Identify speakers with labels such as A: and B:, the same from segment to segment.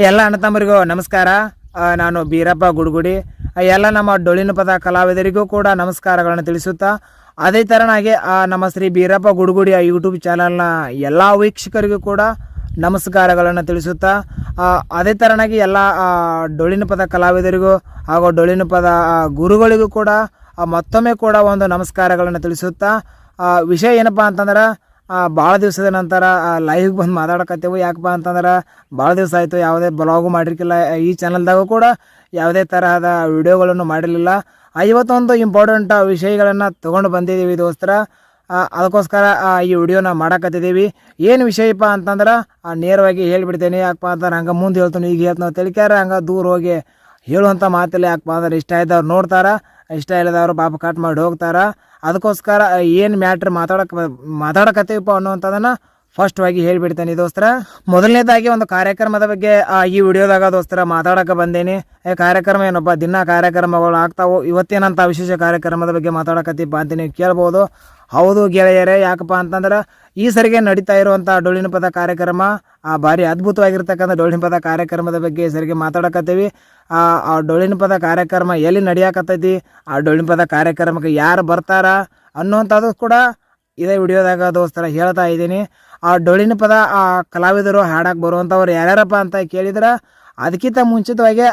A: ಎಲ್ಲ ಅಣ್ಣತಮ್ಮರಿಗೂ ನಮಸ್ಕಾರ. ನಾನು ಬೀರಪ್ಪ ಗುಡುಗುಡಿ. ಎಲ್ಲ ನಮ್ಮ ಡೊಳ್ಳಿನ ಪದ ಕಲಾವಿದರಿಗೂ ಕೂಡ ನಮಸ್ಕಾರಗಳನ್ನು ತಿಳಿಸುತ್ತಾ ಅದೇ ತರನಾಗಿ ನಮ್ಮ ಶ್ರೀ ಬೀರಪ್ಪ ಗುಡುಗುಡಿಯ ಯೂಟ್ಯೂಬ್ ಚಾನಲ್ನ ಎಲ್ಲ ವೀಕ್ಷಕರಿಗೂ ಕೂಡ ನಮಸ್ಕಾರಗಳನ್ನು ತಿಳಿಸುತ್ತಾ ಅದೇ ತರನಾಗಿ ಎಲ್ಲ ಡೊಳಿನ ಪದ ಕಲಾವಿದರಿಗೂ ಹಾಗೂ ಡೊಳ್ಳಿನ ಪದ ಗುರುಗಳಿಗೂ ಕೂಡ ಮತ್ತೊಮ್ಮೆ ಕೂಡ ಒಂದು ನಮಸ್ಕಾರಗಳನ್ನು ತಿಳಿಸುತ್ತಾ ಆ, ವಿಷಯ ಏನಪ್ಪ ಅಂತಂದ್ರೆ ಭಾಳ ದಿವಸದ ನಂತರ ಲೈವ್ಗೆ ಬಂದು ಮಾತಾಡಕತ್ತೇವು. ಯಾಕಪ್ಪ ಅಂತಂದ್ರೆ ಭಾಳ ದಿವಸ ಆಯಿತು, ಯಾವುದೇ ಬ್ಲಾಗು ಮಾಡಿರ್ಕಿಲ್ಲ. ಈ ಚಾನಲ್ದಾಗೂ ಕೂಡ ಯಾವುದೇ ತರಹದ ವಿಡಿಯೋಗಳನ್ನು ಮಾಡಿರಲಿಲ್ಲ. ಐವತ್ತೊಂದು ಇಂಪಾರ್ಟೆಂಟ್ ವಿಷಯಗಳನ್ನು ತೊಗೊಂಡು ಬಂದಿದ್ದೀವಿ ದೋಸ್ತರ. ಅದಕ್ಕೋಸ್ಕರ ಈ ವಿಡಿಯೋನ ಮಾಡಕತ್ತಿದ್ದೀವಿ ಏನು ವಿಷಯಪ್ಪ ಅಂತಂದ್ರೆ ನೇರವಾಗಿ ಹೇಳಿಬಿಡ್ತೇನೆ. ಯಾಕಪ್ಪ ಅಂತಂದ್ರೆ, ಹಂಗೆ ಮುಂದೆ ಹೇಳ್ತಾನೆ, ಈಗ ಹೇಳ್ತಾನೆ ತಿಳ್ಕ್ಯಾರ, ಹಂಗೆ ದೂರ ಹೋಗಿ ಹೇಳುವಂಥ ಮಾತಿಲ್ಲ ಯಾಕಪ್ಪ ಅಂದ್ರೆ ಇಷ್ಟ ಇದ್ದವ್ರು ನೋಡ್ತಾರೆ. ಇಷ್ಟ ಇಲ್ಲದವ್ರು ಪಾಪ ಕಟ್ ಮಾಡಿ ಹೋಗ್ತಾರ. ಅದಕ್ಕೋಸ್ಕರ ಏನು ಮ್ಯಾಟ್ರ್ ಮಾತಾಡಕ್ಕೆ ಮಾತಾಡಕತ್ತೀವಪ್ಪ ಫಸ್ಟ್ ಫಸ್ಟ್ವಾಗಿ ಹೇಳಿಬಿಡ್ತೇನೆ ದೋಸ್ತರ. ಮೊದಲನೇದಾಗಿ ಒಂದು ಕಾರ್ಯಕ್ರಮದ ಬಗ್ಗೆ ಈ ವಿಡಿಯೋದಾಗ ದೋಸ್ತರ ಮಾತಾಡಕ್ಕೆ ಬಂದೇನಿ. ಕಾರ್ಯಕ್ರಮ ಏನಪ್ಪ? ದಿನ ಕಾರ್ಯಕ್ರಮಗಳು ಆಗ್ತಾವು? ಇವತ್ತೇನಂತ ವಿಶೇಷ ಕಾರ್ಯಕ್ರಮದ ಬಗ್ಗೆ ಮಾತಾಡಕತ್ತೀಪ್ಪ ಅಂತ ನೀವು ಕೇಳ್ಬೋದು. ಹೌದು ಗೆಳೆಯರೇ, ಯಾಕಪ್ಪ ಅಂತಂದ್ರೆ ಈ ಸರಿಗೆ ನಡೀತಾ ಇರುವಂಥ ಡೊಳ್ಳಿನ ಪದ ಕಾರ್ಯಕ್ರಮ, ಆ ಭಾರಿ ಅದ್ಭುತವಾಗಿರ್ತಕ್ಕಂಥ ಡೊಳ್ಳಿನ ಪದ ಕಾರ್ಯಕ್ರಮದ ಬಗ್ಗೆ ಈ ಸರಿಗೆ ಮಾತಾಡಕತ್ತೀವಿ. ಆ ಡೊಳ್ಳಿನ ಪದ ಕಾರ್ಯಕ್ರಮ ಎಲ್ಲಿ ನಡೆಯಕತ್ತೈತಿ, ಆ ಡೊಳ್ಳಿನ ಪದ ಕಾರ್ಯಕ್ರಮಕ್ಕೆ ಯಾರು ಬರ್ತಾರ ಅನ್ನುವಂಥದ್ದು ಕೂಡ ಇದೇ ವಿಡಿಯೋದಾಗ ದೋಸ್ತರ ಹೇಳ್ತಾ ಇದ್ದೀನಿ. ಆ ಡೊಳ್ಳಿನ ಪದ ಆ ಕಲಾವಿದರು ಹಾಡಕ್ಕೆ ಬರುವಂಥವ್ರು ಯಾರ್ಯಾರಪ್ಪ ಅಂತ ಕೇಳಿದ್ರೆ ಅದಕ್ಕಿಂತ ಮುಂಚಿತವಾಗಿ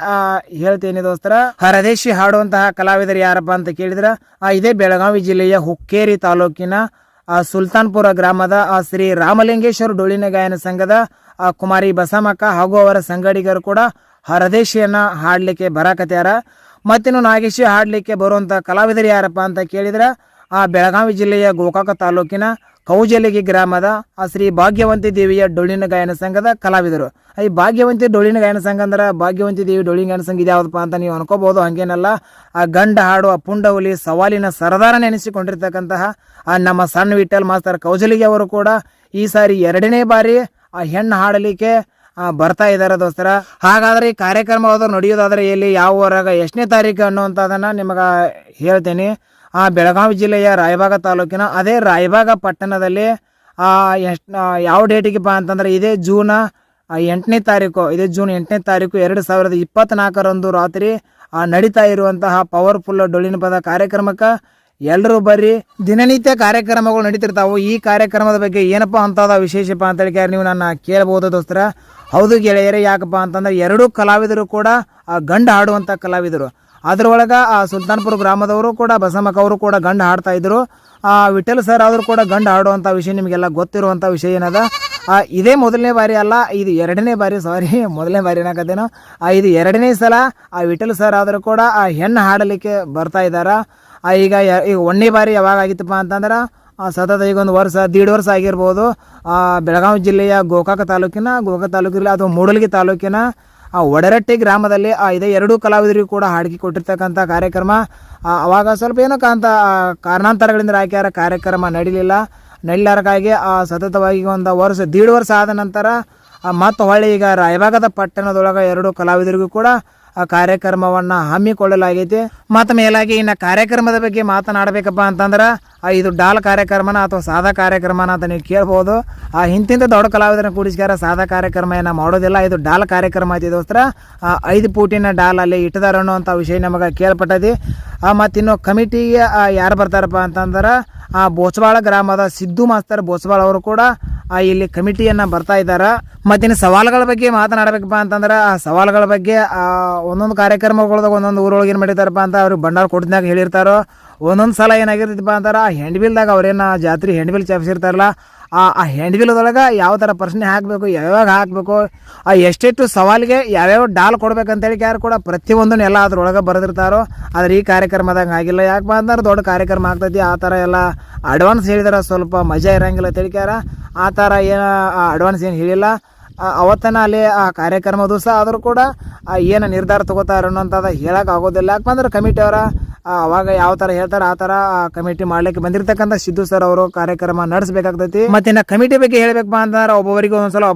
A: ಹೇಳ್ತೀನಿ ದೋಸ್ತರ ಹರದೇಶಿ ಹಾಡುವಂತಹ ಕಲಾವಿದರು ಯಾರಪ್ಪ ಅಂತ ಕೇಳಿದ್ರೆ ಆ, ಇದೇ ಬೆಳಗಾವಿ ಜಿಲ್ಲೆಯ ಹುಕ್ಕೇರಿ ತಾಲೂಕಿನ ಆ, ಸುಲ್ತಾನ್ಪುರ ಗ್ರಾಮದ ಆ, ಶ್ರೀ ರಾಮಲಿಂಗೇಶ್ವರ ಡೋಳಿನ ಗಾಯನ ಸಂಘದ ಆ, ಕುಮಾರಿ ಬಸಮಕ್ಕ ಹಾಗೂ ಅವರ ಸಂಗಡಿಗರು ಕೂಡ ಹರದೇಶಿಯನ್ನ ಹಾಡಲಿಕ್ಕೆ ಬರಾಕತ್ಯಾರ. ಮತ್ತಿನ್ನು ನಾಗೇಶಿ ಹಾಡಲಿಕ್ಕೆ ಬರುವಂಥ ಕಲಾವಿದರು ಯಾರಪ್ಪ ಅಂತ ಕೇಳಿದ್ರೆ ಆ ಬೆಳಗಾವಿ ಜಿಲ್ಲೆಯ ಗೋಕಾಕ ತಾಲೂಕಿನ ಕೌಜಲಿಗಿ ಗ್ರಾಮದ ಆ ಶ್ರೀ ಭಾಗ್ಯವಂತಿ ದೇವಿಯ ಡೊಳ್ಳಿನ ಗಾಯನ ಸಂಘದ ಕಲಾವಿದರು. ಈ ಭಾಗ್ಯವಂತಿ ಡೊಳ್ಳಿನ ಗಾಯನ ಸಂಘ ಅಂದ್ರೆ ಭಾಗ್ಯವಂತಿ ದೇವಿ ಡೊಳ್ಳಿನ ಗಾಯನ ಸಂಘ ಇದ್ಯಾವುದಪ್ಪ ಅಂತ ನೀವು ಅನ್ಕೋಬಹುದು. ಹಂಗೇನಲ್ಲ ಆ ಗಂಡ ಹಾಡುವ ಪುಂಡವಲಿ ಸವಾಲಿನ ಸರದಾರ ನೆನೆಸಿಕೊಂಡಿರ್ತಕ್ಕಂತಹ ಆ ನಮ್ಮ ಸಣ್ಣ ವಿಠಲ್ ಮಾಸ್ತರ್ ಕೌಜಲಿಗೆ ಅವರು ಕೂಡ ಈ ಸಾರಿ ಎರಡನೇ ಬಾರಿ ಆ ಹೆಣ್ಣು ಹಾಡಲಿಕ್ಕೆ ಆ, ಬರ್ತಾ ಇದ್ದಾರೆ ದೋಸ್ತರ. ಹಾಗಾದ್ರೆ ಈ ಕಾರ್ಯಕ್ರಮ ನಡೆಯೋದಾದರೆ ನಡೆಯೋದಾದ್ರೆ ಎಲ್ಲಿ ಯಾವ ಊರಾಗ ಎಷ್ಟನೇ ತಾರೀಕು ಅನ್ನುವಂಥದ್ದನ್ನು ನಿಮಗೆ ಹೇಳ್ತೇನೆ. ಆ ಬೆಳಗಾವಿ ಜಿಲ್ಲೆಯ ರಾಯಬಾಗ ತಾಲೂಕಿನ ಅದೇ ರಾಯಬಾಗ ಪಟ್ಟಣದಲ್ಲಿ ಎಷ್ಟು ಯಾವ ಡೇಟಿಗೆಪ್ಪ ಅಂತಂದ್ರೆ ಇದೇ ಜೂನ ಎಂಟನೇ ತಾರೀಕು, ಇದೇ ಜೂನ್ ಎಂಟನೇ ತಾರೀಕು ಎರಡು ಸಾವಿರದ ಇಪ್ಪತ್ನಾಲ್ಕರಂದು ರಾತ್ರಿ ನಡೀತಾ ಇರುವಂತಹ ಪವರ್ಫುಲ್ ಡೊಳ್ಳಿನ ಪದ ಕಾರ್ಯಕ್ರಮಕ್ಕೆ ಎಲ್ಲರೂ ಬರ್ರಿ. ದಿನನಿತ್ಯ ಕಾರ್ಯಕ್ರಮಗಳು ನಡೀತಿರ್ತಾವೆ. ಈ ಕಾರ್ಯಕ್ರಮದ ಬಗ್ಗೆ ಏನಪ್ಪ ಅಂತದ ವಿಶೇಷಪ್ಪ ಅಂತ ಹೇಳಿ ನೀವು ನನ್ನ ಕೇಳ್ಬೋದು ದೋಸ್ತರ. ಹೌದು ಗೆಳೆಯರೇ, ಯಾಕಪ್ಪ ಅಂತಂದ್ರೆ ಎರಡೂ ಕಲಾವಿದರು ಕೂಡ ಗಂಡು ಹಾಡುವಂಥ ಕಲಾವಿದರು. ಅದ್ರೊಳಗೆ ಆ ಸುಲ್ತಾನ್ಪುರ ಗ್ರಾಮದವರು ಕೂಡ, ಬಸಮ್ಮಕ್ಕ ಅವರು ಕೂಡ ಗಂಡು ಹಾಡ್ತಾ ಇದ್ರು. ಆ ವಿಠಲ್ ಸರ್ ಆದರೂ ಕೂಡ ಗಂಡು ಹಾಡುವಂಥ ವಿಷಯ ನಿಮಗೆಲ್ಲ ಗೊತ್ತಿರುವಂಥ ವಿಷಯ ಏನದ? ಇದೇ ಮೊದಲನೇ ಬಾರಿ ಅಲ್ಲ, ಇದು ಎರಡನೇ ಬಾರಿ ಸಾರಿ ಮೊದಲನೇ ಬಾರಿ ಏನಾಗತ್ತೇನೋ? ಇದು ಎರಡನೇ ಸಲ ಆ ವಿಠಲ್ ಸರ್ ಆದರೂ ಕೂಡ ಆ ಹೆಣ್ಣು ಹಾಡಲಿಕ್ಕೆ ಬರ್ತಾ ಇದ್ದಾರೆ? ಈಗ ಈಗ ಒಂದನೇ ಬಾರಿ ಯಾವಾಗ ಆಗಿತ್ತಪ್ಪ ಅಂತಂದ್ರೆ ಸತತ ಈಗ ಒಂದು ವರ್ಷ, ದೀಡ್ ವರ್ಷ ಆಗಿರ್ಬೋದು. ಬೆಳಗಾವಿ ಜಿಲ್ಲೆಯ ಗೋಕಾಕ ತಾಲೂಕಿನ, ಗೋಕಾಕ ತಾಲೂಕಿಲ್ಲ ಅಥವಾ ಮೂಡಲ್ಗಿ ತಾಲೂಕಿನ ಆ ಒಡರಟ್ಟಿ ಗ್ರಾಮದಲ್ಲಿ, ಆ, ಇದೇ ಎರಡೂ ಕಲಾವಿದರಿಗೂ ಕೂಡ ಹಾಡಿಗೆ ಕೊಟ್ಟಿರ್ತಕ್ಕಂಥ ಕಾರ್ಯಕ್ರಮ. ಅವಾಗ ಸ್ವಲ್ಪ ಏನೋ ಕಾಂತ ಕಾರಣಾಂತರಗಳಿಂದ ಆಯ್ಕೆಯಾರ ಕಾರ್ಯಕ್ರಮ ನಡೀಲಿಲ್ಲ. ನಡೀಲಾರಕ್ಕಾಗಿ, ಆ, ಸತತವಾಗಿ ಒಂದು ವರ್ಷ, ದೀಡ್ ವರ್ಷ ಆದ ನಂತರ ಮತ್ತು ಹೊಳ್ಳಿ ಈಗ ರಾಯಭಾಗದ ಪಟ್ಟಣದೊಳಗೆ ಎರಡು ಕಲಾವಿದರಿಗೂ ಕೂಡ ಆ ಕಾರ್ಯಕ್ರಮವನ್ನ ಹಮ್ಮಿಕೊಳ್ಳಲಾಗೈತಿ. ಮತ್ತು ಮೇಲಾಗಿ ಇನ್ನು ಕಾರ್ಯಕ್ರಮದ ಬಗ್ಗೆ ಮಾತನಾಡಬೇಕಪ್ಪ ಅಂತಂದ್ರೆ ಆ ಇದು ಡಾಲ್ ಕಾರ್ಯಕ್ರಮನ ಅಥವಾ ಸಾದಾ ಕಾರ್ಯಕ್ರಮನ ಅಂತ ನೀವು ಕೇಳ್ಬೋದು. ಆ ಇಂತಿಂತ ದೊಡ್ಡ ಕಲಾವಿದರನ್ನ ಕೂಡಿಸ್ಕ್ಯಾರ ಸಾದಾ ಕಾರ್ಯಕ್ರಮ ಏನ ಮಾಡೋದಿಲ್ಲ. ಇದು ಡಾಲ್ ಕಾರ್ಯಕ್ರಮ ಐತಿ ದೋಸ್ತರ. ಆ, ಐದು ಪೂಟಿನ ಡಾಲ್ ಅಲ್ಲಿ ಇಟ್ಟದಾರ ಅನ್ನುವಂಥ ವಿಷಯ ನಮಗೆ ಕೇಳ್ಪಟ್ಟದಿ ಮತ್ತು ಇನ್ನು ಕಮಿಟಿಗೆ ಯಾರು ಬರ್ತಾರಪ್ಪ ಅಂತಂದ್ರೆ ಆ ಬೋಸ್ವಾಳ ಗ್ರಾಮದ ಸಿದ್ದು ಮಾಸ್ತರ್ ಬೋಸ್ವಾಳ ಅವರು ಕೂಡ ಆ, ಇಲ್ಲಿ ಕಮಿಟಿಯನ್ನು ಬರ್ತಾ ಇದ್ದಾರೆ. ಮತ್ತಿನ್ನು ಸವಾಲುಗಳ ಬಗ್ಗೆ ಮಾತನಾಡಬೇಕಪ್ಪ ಅಂತಂದ್ರೆ, ಆ ಸವಾಲುಗಳ ಬಗ್ಗೆ, ಆ, ಒಂದೊಂದು ಕಾರ್ಯಕ್ರಮಗಳದಾಗ ಒಂದೊಂದು ಊರೊಳಗೆ ಏನು ಮಾಡಿದಾರಪ್ಪ ಅಂತ ಅವ್ರಿಗೆ ಭಂಡಾರ ಕೊಟ್ಟಿದ್ದಾಗ ಹೇಳಿರ್ತಾರೋ, ಒಂದೊಂದು ಸಲ ಏನಾಗಿರ್ತೈತಪ್ಪ ಅಂತಾರೆ, ಆ ಹೆಂಡ್ಬಿಲ್ದಾಗ ಅವ್ರೇನು ಜಾತ್ರೆ ಹೆಂಡ್ಬಿಲ್ ಚಾಪಿಸಿರ್ತಾರಲ್ಲ ಆ ಆ ಹೆಂಡ್ಬಿಲ್ದೊಳಗೆ ಯಾವ ಥರ ಪ್ರಶ್ನೆ ಹಾಕಬೇಕು ಯಾವ್ಯಾವ ಹಾಕಬೇಕು, ಆ ಎಷ್ಟೆಷ್ಟು ಸವಾಲಿಗೆ ಯಾವ್ಯಾವ ಡಾಲ್ ಕೊಡ್ಬೇಕಂತೇಳಿ ಯಾರು ಕೂಡ ಪ್ರತಿಯೊಂದನ್ನು ಎಲ್ಲ ಅದ್ರೊಳಗೆ ಬರೆದಿರ್ತಾರೋ, ಆದರೆ ಈ ಕಾರ್ಯಕ್ರಮದಾಗ ಆಗಿಲ್ಲ. ಯಾಕಪ್ಪ ಅಂದ್ರೆ ದೊಡ್ಡ ಕಾರ್ಯಕ್ರಮ ಆಗ್ತೈತಿ, ಆ ಥರ ಎಲ್ಲ ಅಡ್ವಾನ್ಸ್ ಹೇಳಿದಾರೆ ಸ್ವಲ್ಪ ಮಜಾ ಇರೋಂಗಿಲ್ಲ ತಿಳಿಕ್ಯಾರ ಆ ಥರ ಏನು ಅಡ್ವಾನ್ಸ್ ಏನು ಹೇಳಿಲ್ಲ. ಅವತ್ತನ ಅಲ್ಲಿ ಆ ಕಾರ್ಯಕ್ರಮ ದಿವಸ ಆದರೂ ಕೂಡ ಏನು ನಿರ್ಧಾರ ತಗೋತಾರ ಅನ್ನೋಂಥದ್ದು ಹೇಳೋಕ್ಕಾಗೋದಿಲ್ಲ ಕಮಿಟಿ ಅವರ ಅವಾಗ ಯಾವ ತರ ಹೇಳ್ತಾರೆ ಆ ತರ ಕಮಿಟಿ ಮಾಡ್ಲಿಕ್ಕೆ ಬಂದಿರತಕ್ಕಂತ ಸಿದ್ದು ಸರ್ ಅವರು ಕಾರ್ಯಕ್ರಮ ನಡೆಸಬೇಕಾಗ್ತೈತಿ. ಮತ್ತೆ ನಾ ಕಮಿಟಿ ಬಗ್ಗೆ ಹೇಳ್ಬೇಕಪ್ಪ ಅಂತಂದ್ರೆ ಒಬ್ಬೊಬ್ಬರಿಗೆ ಒಂದೊಂದ್ಸಲ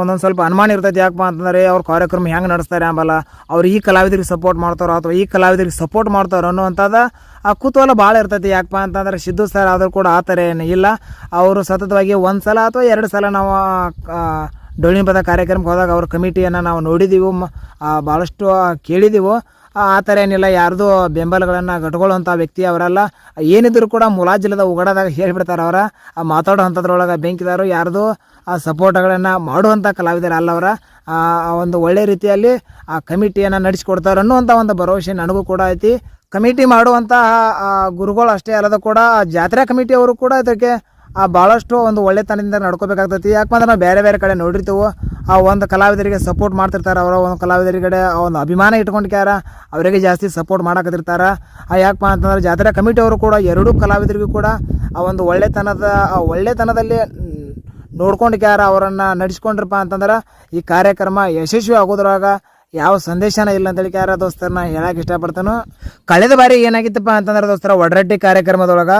A: ಒಂದೊಂದ್ ಸ್ವಲ್ಪ ಅನುಮಾನ ಇರ್ತೈತಿ. ಯಾಕಪ್ಪ ಅಂತಂದ್ರೆ ಅವ್ರ ಕಾರ್ಯಕ್ರಮ ಹೆಂಗ್ ನಡೆಸ್ತಾರೆ ಅಂಬಲ್ಲ. ಅವ್ರು ಈ ಕಲಾವಿದರಿಗೆ ಸಪೋರ್ಟ್ ಮಾಡ್ತಾರೋ ಅಥವಾ ಈ ಕಲಾವಿದರಿಗೆ ಸಪೋರ್ಟ್ ಮಾಡ್ತಾರೋ ಅನ್ನುವಂಥದ್ದು ಆ ಕುತೂಹಲ ಭಾಳ ಇರ್ತೈತಿ. ಯಾಕಪ್ಪ ಅಂತಂದ್ರೆ ಸಿದ್ದು ಸರ್ ಆದರೂ ಕೂಡ ಆ ಥರ ಏನು ಇಲ್ಲ. ಅವರು ಸತತವಾಗಿ ಒಂದು ಸಲ ಅಥವಾ ಎರಡು ಸಲ ನಾವು ಡೊಳ್ಳಿನ ಪದ ಕಾರ್ಯಕ್ರಮಕ್ಕೆ ಹೋದಾಗ ಅವ್ರ ಕಮಿಟಿಯನ್ನು ನಾವು ನೋಡಿದ್ದೀವಿ ಭಾಳಷ್ಟು ಕೇಳಿದ್ದೀವಿ ಆ ಥರ ಏನಿಲ್ಲ, ಯಾರ್ದು ಬೆಂಬಲಗಳನ್ನು ಕಟ್ಕೊಳ್ಳುವಂಥ ವ್ಯಕ್ತಿ ಅವರಲ್ಲ. ಏನಿದ್ರು ಕೂಡ ಮುಲಾಜಿಲ್ಲದ ಉಗಡದಾಗ ಹೇಳಿಬಿಡ್ತಾರೆ ಅವರ. ಆ ಮಾತಾಡುವಂಥದ್ರೊಳಗೆ ಬೆಂಕಿದಾರು, ಯಾರ್ದು ಆ ಸಪೋರ್ಟ್ಗಳನ್ನು ಮಾಡುವಂಥ ಆ ಒಂದು ಒಳ್ಳೆ ರೀತಿಯಲ್ಲಿ ಆ ಕಮಿಟಿಯನ್ನು ನಡೆಸಿಕೊಡ್ತಾರೆ ಅನ್ನುವಂಥ ಒಂದು ಭರವಸೆ ನನಗೂ ಕೂಡ ಐತಿ. ಕಮಿಟಿ ಮಾಡುವಂತಹ ಗುರುಗಳು ಅಷ್ಟೇ ಅಲ್ಲದ ಕೂಡ ಜಾತ್ರಾ ಕಮಿಟಿಯವರು ಕೂಡ ಇದಕ್ಕೆ ಆ ಭಾಳಷ್ಟು ಒಂದು ಒಳ್ಳೆತನದಿಂದ ನಡ್ಕೋಬೇಕಾಗ್ತೈತಿ. ಯಾಕಂದ್ರೆ ನಾವು ಬೇರೆ ಬೇರೆ ಕಡೆ ನೋಡಿರ್ತೀವಿ, ಆ ಒಂದು ಕಲಾವಿದರಿಗೆ ಸಪೋರ್ಟ್ ಮಾಡ್ತಿರ್ತಾರೆ. ಅವರ ಒಂದು ಕಲಾವಿದರಿಗಡೆ ಆ ಒಂದು ಅಭಿಮಾನ ಇಟ್ಕೊಂಡ್ಕ್ಯಾರ, ಅವರಿಗೆ ಜಾಸ್ತಿ ಸಪೋರ್ಟ್ ಮಾಡಕತ್ತಿರ್ತಾರೆ. ಆ ಯಾಕಪ್ಪ ಅಂತಂದ್ರೆ ಜಾತ್ರಾ ಕಮಿಟಿಯವರು ಕೂಡ, ಎರಡೂ ಕಲಾವಿದರಿಗೂ ಕೂಡ ಆ ಒಂದು ಒಳ್ಳೆತನದ, ಆ ಒಳ್ಳೆತನದಲ್ಲಿ ನೋಡ್ಕೊಂಡ್ಯಾರ ಅವರನ್ನು ನಡೆಸ್ಕೊಂಡ್ರಪ್ಪ ಅಂತಂದ್ರೆ ಈ ಕಾರ್ಯಕ್ರಮ ಯಶಸ್ವಿ ಆಗೋದ್ರಾಗ ಯಾವ ಸಂದೇಶನ ಇಲ್ಲ ಅಂತೇಳಿ ಕ್ಯಾರ ದೋಸ್ತರನ್ನ ಹೇಳಕ್ಕೆ ಇಷ್ಟಪಡ್ತಾನೋ. ಕಳೆದ ಬಾರಿ ಏನಾಗಿತ್ತಪ್ಪ ಅಂತಂದ್ರೆ ದೋಸ್ತರ, ಒಡರಟ್ಟಿ ಕಾರ್ಯಕ್ರಮದೊಳಗೆ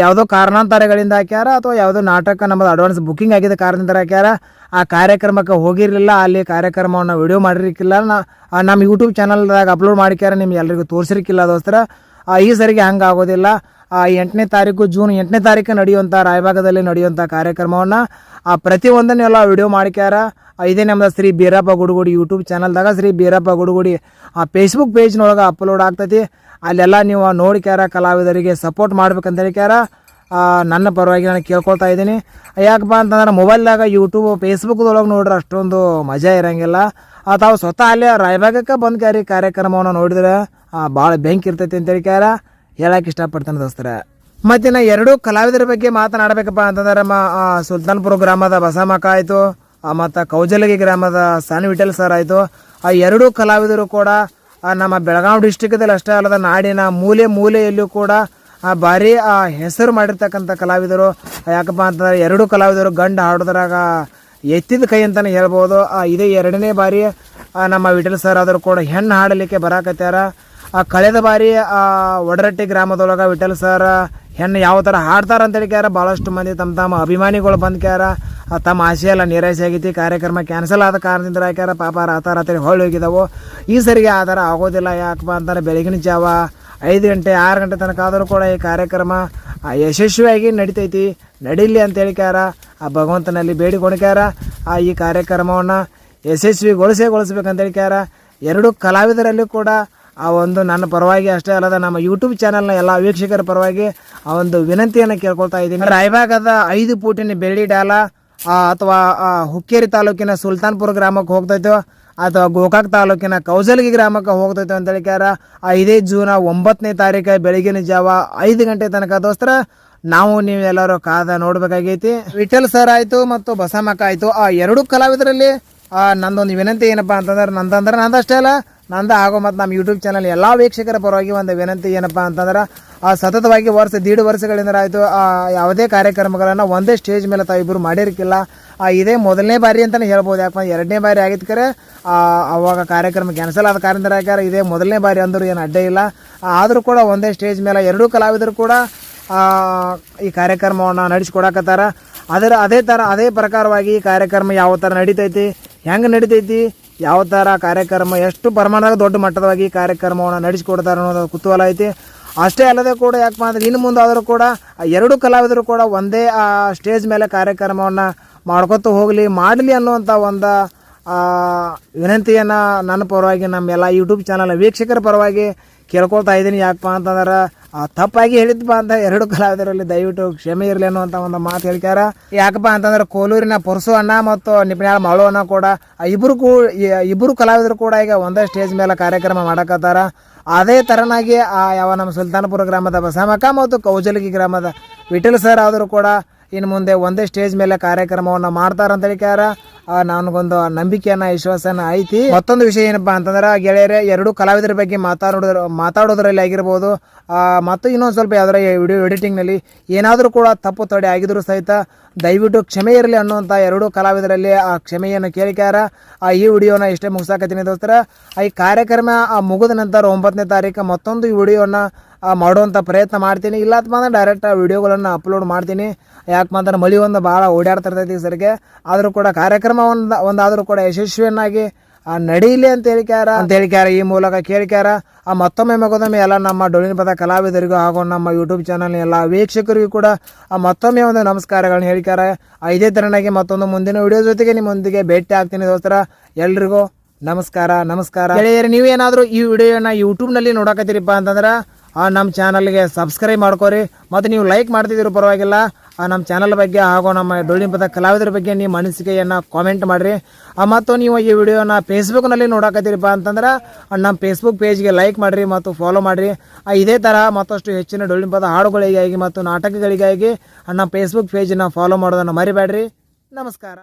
A: ಯಾವುದೋ ಕಾರಣಾಂತರಗಳಿಂದ ಹಾಕ್ಯಾರ ಅಥವಾ ಯಾವುದೋ ನಾಟಕ ನಮ್ಮದು ಅಡ್ವಾನ್ಸ್ ಬುಕ್ಕಿಂಗ್ ಆಗಿದ್ದ ಕಾರಣದಿಂದ ಹಾಕ್ಯಾರ? ಆ ಕಾರ್ಯಕ್ರಮಕ್ಕೆ ಹೋಗಿರಲಿಲ್ಲ, ಅಲ್ಲಿ ಕಾರ್ಯಕ್ರಮವನ್ನು ವಿಡಿಯೋ ಮಾಡಿರಿಕ್ಕಿಲ್ಲ ನಾ ನಮ್ಮ ಯೂಟ್ಯೂಬ್ ಚಾನಲ್ದಾಗ ಅಪ್ಲೋಡ್ ಮಾಡಿಕ್ಯಾರ, ನಿಮ್ಗೆ ಎಲ್ರಿಗೂ ತೋರಿಸಿರ್ಕಿಲ್ಲ ದೋಸ್ತರ. ಈ ಸರಿಗೆ ಹಂಗೆ ಆಗೋದಿಲ್ಲ ಆ, ಎಂಟನೇ ತಾರೀಕು ಜೂನ್ ಎಂಟನೇ ತಾರೀಕು ನಡೆಯುವಂಥ ರಾಯಭಾಗದಲ್ಲಿ ನಡೆಯುವಂಥ ಕಾರ್ಯಕ್ರಮವನ್ನು ಆ ಪ್ರತಿಯೊಂದನ್ನೆಲ್ಲ ವಿಡಿಯೋ ಮಾಡಿಕ್ಯಾರ. ಇದೇ ನಮ್ಮದು ಶ್ರೀ ಬೀರಪ್ಪ ಗುಡುಗುಡಿ ಯೂಟ್ಯೂಬ್ ಚಾನಲ್ದಾಗ ಶ್ರೀ ಬೀರಪ್ಪ ಗುಡುಗುಡಿ ಆ ಫೇಸ್ಬುಕ್ ಪೇಜ್ನೊಳಗೆ ಅಪ್ಲೋಡ್ ಆಗ್ತೈತಿ. ಅಲ್ಲೆಲ್ಲ ನೀವು ನೋಡಿಕ್ಯಾರ ಕಲಾವಿದರಿಗೆ ಸಪೋರ್ಟ್ ಮಾಡ್ಬೇಕಂತ ಹೇಳಿಕ್ಯಾರ. ನನ್ನ ಪರವಾಗಿ ನಾನು ಕೇಳ್ಕೊಳ್ತಾ ಇದ್ದೀನಿ. ಯಾಕಪ್ಪ ಅಂತಂದ್ರೆ ಮೊಬೈಲ್ದಾಗ ಯೂಟ್ಯೂಬ್ ಫೇಸ್ಬುಕ್ದೊಳಗೆ ನೋಡ್ರೆ ಅಷ್ಟೊಂದು ಮಜಾ ಇರೋಂಗಿಲ್ಲ. ತಾವು ಸ್ವತಃ ಅಲ್ಲೇ ರಾಯಭಾಗಕ್ಕೆ ಬಂದು ಕ್ಯಾರಿ ಕಾರ್ಯಕ್ರಮವನ್ನು ನೋಡಿದ್ರೆ ಭಾಳ ಬೆಂಕಿ ಇರ್ತೈತಿ ಅಂತ ಹೇಳಿಕ್ಯಾರ. ಹೇಳಕ್ಕೆ ಇಷ್ಟಪಡ್ತಾನೆ ದೋಸ್ತರ. ಮತ್ತು ನಾ ಎರಡೂ ಕಲಾವಿದರ ಬಗ್ಗೆ ಮಾತನಾಡಬೇಕಪ್ಪ ಅಂತಂದ್ರೆ ಮ ಸುಲ್ತಾನ್ಪುರ ಗ್ರಾಮದ ಬಸಮಕ ಆಯಿತು ಮತ್ತು ಕೌಜಲಗಿ ಗ್ರಾಮದ ಸಾನ್ ವಿಠಲ್ ಸರ್ ಆಯಿತು. ಆ ಎರಡೂ ಕಲಾವಿದರು ಕೂಡ ನಮ್ಮ ಬೆಳಗಾವಿ ಡಿಸ್ಟಿಕ್ದಲ್ಲಿ ಅಷ್ಟೇ ಅಲ್ಲದ ನಾಡಿನ ಮೂಲೆ ಮೂಲೆಯಲ್ಲೂ ಕೂಡ ಭಾರಿ, ಆ ಹೆಸರು ಮಾಡಿರ್ತಕ್ಕಂಥ ಕಲಾವಿದರು. ಯಾಕಪ್ಪ ಅಂತಂದ್ರೆ ಎರಡೂ ಕಲಾವಿದರು ಗಂಡು ಹಾಡೋದ್ರಾಗ ಎತ್ತಿದ ಕೈ ಅಂತಲೇ ಹೇಳ್ಬೋದು. ಇದೇ ಎರಡನೇ ಬಾರಿ ನಮ್ಮ ವಿಠಲ್ ಸರ್ ಆದರೂ ಕೂಡ ಹೆಣ್ಣು ಹಾಡಲಿಕ್ಕೆ ಬರಾಕತ್ಯಾರ ಆ ಕಳೆದ ಬಾರಿ ಆ ಒಡರಟ್ಟಿ ಗ್ರಾಮದೊಳಗೆ ವಿಠಲ್ ಸರ್ ಹೆಣ್ಣು ಯಾವ ಥರ ಹಾಡ್ತಾರ ಅಂತ ಹೇಳಿಕ್ಯಾರ ಭಾಳಷ್ಟು ಮಂದಿ ತಮ್ಮ ತಮ್ಮ ಅಭಿಮಾನಿಗಳು ಬಂದು ಕ್ಯಾರ ತಮ್ಮ ನಿರಾಶೆ ನಿರಾಸೆ ಆಗೈತಿ, ಕಾರ್ಯಕ್ರಮ ಕ್ಯಾನ್ಸಲ್ ಆದ ಕಾರಣದಿಂದ ಯಾಕ್ಯಾರ ಪಾಪ ರಾತ ರಾತ್ರಿ ಹೊಳ್ಳಿ ಹೋಗಿದ್ದಾವೆ ಈ ಸರಿಗೆ ಆ ಥರ ಆಗೋದಿಲ್ಲ, ಯಾಕಪ್ಪ ಅಂತಾರೆ ಬೆಳಗಿನ ಜಾವ ಐದು ಗಂಟೆ, ಆರು ಗಂಟೆ ತನಕ ಆದರೂ ಕೂಡ ಈ ಕಾರ್ಯಕ್ರಮ ಯಶಸ್ವಿಯಾಗಿ ನಡಿತೈತಿ. ನಡೀಲಿ ಅಂತ ಹೇಳಿಕ್ಯಾರ ಆ ಭಗವಂತನಲ್ಲಿ ಬೇಡಿಕೊಂಡ್ಕ್ಯಾರ ಆ ಈ ಕಾರ್ಯಕ್ರಮವನ್ನು ಯಶಸ್ವಿಗೊಳಿಸೇ ಗೊಳಿಸ್ಬೇಕಂತ ಕ್ಯಾರ. ಎರಡು ಕಲಾವಿದರಲ್ಲೂ ಕೂಡ ಆ ಒಂದು ನನ್ನ ಪರವಾಗಿ ಅಷ್ಟೇ ಅಲ್ಲದ ನಮ್ಮ ಯೂಟ್ಯೂಬ್ ಚಾನಲ್ನ ಎಲ್ಲ ವೀಕ್ಷಕರ ಪರವಾಗಿ ಆ ಒಂದು ವಿನಂತಿಯನ್ನು ಕೇಳ್ಕೊಳ್ತಾ ಇದ್ದೀನಿ. ರಾಯಭಾಗದ ಐದು ಪೂಟಿನ ಬೆಳ್ಳಿ ಡಾಲ ಅಥವಾ ಹುಕ್ಕೇರಿ ತಾಲೂಕಿನ ಸುಲ್ತಾನ್ಪುರ ಗ್ರಾಮಕ್ಕೆ ಹೋಗ್ತೈತೋ, ಅಥವಾ ಗೋಕಾಕ್ ತಾಲೂಕಿನ ಕೌಸಲ್ಗಿ ಗ್ರಾಮಕ್ಕೆ ಹೋಗ್ತೈತೆ ಅಂತ ಹೇಳಿಕಾರ ಇದೇ ಜೂನ ಒಂಬತ್ತನೇ ತಾರೀಕು ಬೆಳಗಿನ ಜಾವ ಐದು ಗಂಟೆ ತನಕ ದೋಸ್ತರ, ನಾವು ನೀವೆಲ್ಲರೂ ಕಾದ ನೋಡಬೇಕಾಗೈತಿ. ವಿಠಲ್ ಸರ್ ಆಯಿತು ಮತ್ತು ಬಸಮ್ಮಕ್ಕ ಆಯಿತು. ಆ ಎರಡು ಕಲಾವಿದರಲ್ಲಿ ನಂದೊಂದು ವಿನಂತಿ ಏನಪ್ಪ ಅಂತಂದ್ರೆ, ನಂದಂದ್ರೆ ನಂದಷ್ಟೇ ಅಲ್ಲ ನಂದ ಹಾಗೂ ಮತ್ತು ನಮ್ಮ ಯೂಟ್ಯೂಬ್ ಚಾನಲ್ ಎಲ್ಲ ವೀಕ್ಷಕರ ಪರವಾಗಿ ಒಂದು ವಿನಂತಿ ಏನಪ್ಪ ಅಂತಂದ್ರೆ ಸತತವಾಗಿ ವರ್ಷ ದೀಡ್ ವರ್ಷಗಳಿಂದ ಆಯಿತು ಯಾವುದೇ ಕಾರ್ಯಕ್ರಮಗಳನ್ನು ಒಂದೇ ಸ್ಟೇಜ್ ಮೇಲೆ ತಾವಿಬ್ಬರು ಮಾಡಿರಕ್ಕಿಲ್ಲ ಇದೇ ಮೊದಲನೇ ಬಾರಿ ಅಂತಲೇ ಹೇಳ್ಬೋದು. ಯಾಕಂದ್ರೆ ಎರಡನೇ ಬಾರಿ ಆಗಿತ್ತು ಕರೆ ಆ, ಅವಾಗ ಕಾರ್ಯಕ್ರಮ ಕ್ಯಾನ್ಸಲ್ ಆದ ಕಾರಣದ ಇದೇ ಮೊದಲನೇ ಬಾರಿ ಅಂದರೂ ಏನು ಅಡ್ಡ ಇಲ್ಲ. ಆದರೂ ಕೂಡ ಒಂದೇ ಸ್ಟೇಜ್ ಮೇಲೆ ಎರಡೂ ಕಲಾವಿದರು ಕೂಡ ಈ ಕಾರ್ಯಕ್ರಮವನ್ನು ನಡೆಸ್ಕೊಡಕತ್ತಾರ. ಅದರ ಅದೇ ಥರ ಅದೇ ಪ್ರಕಾರವಾಗಿ ಈ ಕಾರ್ಯಕ್ರಮ ಯಾವ ಥರ ನಡೀತೈತಿ ಹೆಂಗೆ ನಡೀತೈತಿ ಯಾವ ಥರ ಕಾರ್ಯಕ್ರಮ, ಎಷ್ಟು ಪ್ರಮಾಣದಾಗ ದೊಡ್ಡ ಮಟ್ಟದವಾಗಿ ಕಾರ್ಯಕ್ರಮವನ್ನು ನಡೆಸಿಕೊಡ್ತಾರೆ ಅನ್ನೋದು ಕುತೂಹಲ ಐತಿ. ಅಷ್ಟೇ ಅಲ್ಲದೆ ಕೂಡ ಯಾಕಪ್ಪ ಅಂದ್ರೆ ಇನ್ನು ಮುಂದಾದರೂ ಕೂಡ ಎರಡು ಕಲಾವಿದರು ಕೂಡ ಒಂದೇ, ಆ, ಸ್ಟೇಜ್ ಮೇಲೆ ಕಾರ್ಯಕ್ರಮವನ್ನು ಮಾಡ್ಕೊತ ಹೋಗಲಿ, ಮಾಡಲಿ ಅನ್ನುವಂಥ ಒಂದು ವಿನಂತಿಯನ್ನು ನನ್ನ ಪರವಾಗಿ ನಮ್ಮೆಲ್ಲ ಯೂಟ್ಯೂಬ್ ಚಾನಲ್ ವೀಕ್ಷಕರ ಪರವಾಗಿ ಕೇಳ್ಕೊಳ್ತಾ ಇದ್ದೀನಿ ಯಾಕಪ್ಪ ಅಂತಂದ್ರೆ ಆ, ತಪ್ಪಾಗಿ ಹೇಳಿದ್ಪ ಅಂತ ಎರಡು ಕಲಾವಿದರಲ್ಲಿ ದಯವಿಟ್ಟು ಕ್ಷಮೆ ಇರಲಿ ಅನ್ನುವಂಥ ಒಂದು ಮಾತು ಹೇಳ್ಕ್ಯಾರ. ಯಾಕಪ್ಪ ಅಂತಂದ್ರೆ ಕೋಲೂರಿನ ಪುರುಸು ಅಣ್ಣ ಮತ್ತು ನಿಪ್ನ್ಯಾಳ ಮಳು ಅಣ್ಣ ಕೂಡ ಇಬ್ಬರು ಕೂ ಇಬ್ಬರು ಕಲಾವಿದರು ಕೂಡ ಈಗ ಒಂದೇ ಸ್ಟೇಜ್ ಮೇಲೆ ಕಾರ್ಯಕ್ರಮ ಮಾಡಕತ್ತಾರ. ಅದೇ ತರನಾಗಿ ಆ ಯಾವ ನಮ್ಮ ಸುಲ್ತಾನಪುರ ಗ್ರಾಮದ ಬಸಮಕ್ಕ ಮತ್ತು ಕೌಜಲಗಿ ಗ್ರಾಮದ ವಿಠಲ್ ಸರ್ ಆದರೂ ಕೂಡ ಇನ್ನು ಮುಂದೆ ಒಂದೇ ಸ್ಟೇಜ್ ಮೇಲೆ ಕಾರ್ಯಕ್ರಮವನ್ನು ಮಾಡ್ತಾರೆ ಅಂತ ಆ, ನನಗೊಂದು ನಂಬಿಕೆಯನ್ನ ವಿಶ್ವಾಸನ ಐತಿ. ಮತ್ತೊಂದು ವಿಷಯ ಏನಪ್ಪ ಅಂತಂದ್ರೆ ಗೆಳೆಯರೇ ಎರಡು ಕಲಾವಿದರ ಬಗ್ಗೆ ಮಾತಾಡೋದ್ರ ಮಾತಾಡೋದ್ರಲ್ಲಿ ಆಗಿರ್ಬೋದು. ಮತ್ತು ಇನ್ನೊಂದು ಸ್ವಲ್ಪ ಯಾವ್ದಾರ ವಿಡಿಯೋ ಎಡಿಟಿಂಗ್ನಲ್ಲಿ ಏನಾದರೂ ಕೂಡ ತಪ್ಪು ತೊಡೆ ಆಗಿದ್ರು ಸಹಿತ ದಯವಿಟ್ಟು ಕ್ಷಮೆ ಇರಲಿ ಅನ್ನುವಂಥ ಎರಡು ಕಲಾವಿದರಲ್ಲಿ ಆ ಕ್ಷಮೆಯನ್ನು ಕೇಳಿಕಾರ ಆ ಈ ವಿಡಿಯೋನ ಇಷ್ಟೇ ಮುಗಿಸಾಕತ್ತೀನಿ ದೋಸ್ತರ. ಈ ಕಾರ್ಯಕ್ರಮ ಮುಗಿದ ನಂತರ ಒಂಬತ್ತನೇ ತಾರೀಕು ಮತ್ತೊಂದು ಈ ವಿಡಿಯೋನ ಮಾಡುವಂಥ ಪ್ರಯತ್ನ ಮಾಡ್ತೀನಿ. ಇಲ್ಲ ಅಂತಂದ್ರೆ ಡೈರೆಕ್ಟ್ ಆ ವಿಡಿಯೋಗಳನ್ನು ಅಪ್ಲೋಡ್ ಮಾಡ್ತೀನಿ. ಮಾತ್ರ ಮಳಿ ಒಂದು ಭಾಳ ಓಡಾಡ್ತಿರ್ತೈತಿ ಸರಿಗೆ. ಆದರೂ ಕೂಡ ಕಾರ್ಯಕ್ರಮ ಒಂದು, ಒಂದಾದರೂ ಕೂಡ ಯಶಸ್ವಿಯನ್ನಾಗಿ ನಡೀಲಿ ಅಂತ ಹೇಳಿಕ್ಯಾರ ಅಂತ ಹೇಳಿಕ್ಯಾರ ಈ ಮೂಲಕ ಕೇಳಿಕ್ಯಾರ. ಆ, ಮತ್ತೊಮ್ಮೆ ಮಗದೊಮ್ಮೆ ಎಲ್ಲ ನಮ್ಮ ಡೊಳಿನ ಪದ ಕಲಾವಿದರಿಗೂ ಹಾಗೂ ನಮ್ಮ ಯೂಟ್ಯೂಬ್ ಚಾನಲ್ ಎಲ್ಲ ವೀಕ್ಷಕರಿಗೂ ಕೂಡ, ಆ, ಮತ್ತೊಮ್ಮೆ ಒಂದು ನಮಸ್ಕಾರಗಳನ್ನ ಹೇಳಿಕ್ಯಾರ. ಇದೇ ತರನಾಗಿ ಮತ್ತೊಂದು ಮುಂದಿನ ವಿಡಿಯೋ ಜೊತೆಗೆ ನಿಮ್ಮೊಂದಿಗೆ ಭೇಟಿ ಆಗ್ತೀನಿ ದೋಸ್ತರ. ಎಲ್ರಿಗೂ ನಮಸ್ಕಾರ ನಮಸ್ಕಾರ. ನೀವೇನಾದರೂ ಈ ವಿಡಿಯೋನ ಯೂಟ್ಯೂಬ್ನಲ್ಲಿ ನೋಡಕತ್ತೀರಿಪ್ಪ ಅಂತಂದ್ರೆ ನಮ್ಮ ಚಾನಲ್ಗೆ ಸಬ್ಸ್ಕ್ರೈಬ್ ಮಾಡ್ಕೋರಿ. ಮತ್ತು ನೀವು ಲೈಕ್ ಮಾಡ್ತಿದ್ದೀರೋ ಪರವಾಗಿಲ್ಲ. ನಮ್ಮ ಚಾನಲ್ ಬಗ್ಗೆ ಹಾಗೂ ನಮ್ಮ ಡೊಳ್ಳಿನ ಪದ ಕಲಾವಿದರ ಬಗ್ಗೆ ನಿಮ್ಮ ಅನಿಸಿಕೆಯನ್ನು ಕಾಮೆಂಟ್ ಮಾಡಿರಿ. ಮತ್ತು ನೀವು ಈ ವಿಡಿಯೋನ ಫೇಸ್ಬುಕ್ನಲ್ಲಿ ನೋಡಕತ್ತೀರಿಪ್ಪ ಅಂತಂದ್ರೆ ನಮ್ಮ ಫೇಸ್ಬುಕ್ ಪೇಜ್ಗೆ ಲೈಕ್ ಮಾಡಿರಿ ಮತ್ತು ಫಾಲೋ ಮಾಡಿರಿ. ಇದೇ ಥರ ಮತ್ತಷ್ಟು ಹೆಚ್ಚಿನ ಡೊಳ್ಳಿನ ಪದ ಹಾಡುಗಳಿಗಾಗಿ ಮತ್ತು ನಾಟಕಗಳಿಗಾಗಿ ನಮ್ಮ ಫೇಸ್ಬುಕ್ ಪೇಜನ್ನು ಫಾಲೋ ಮಾಡೋದನ್ನು ಮರಿಬೇಡ್ರಿ. ನಮಸ್ಕಾರ.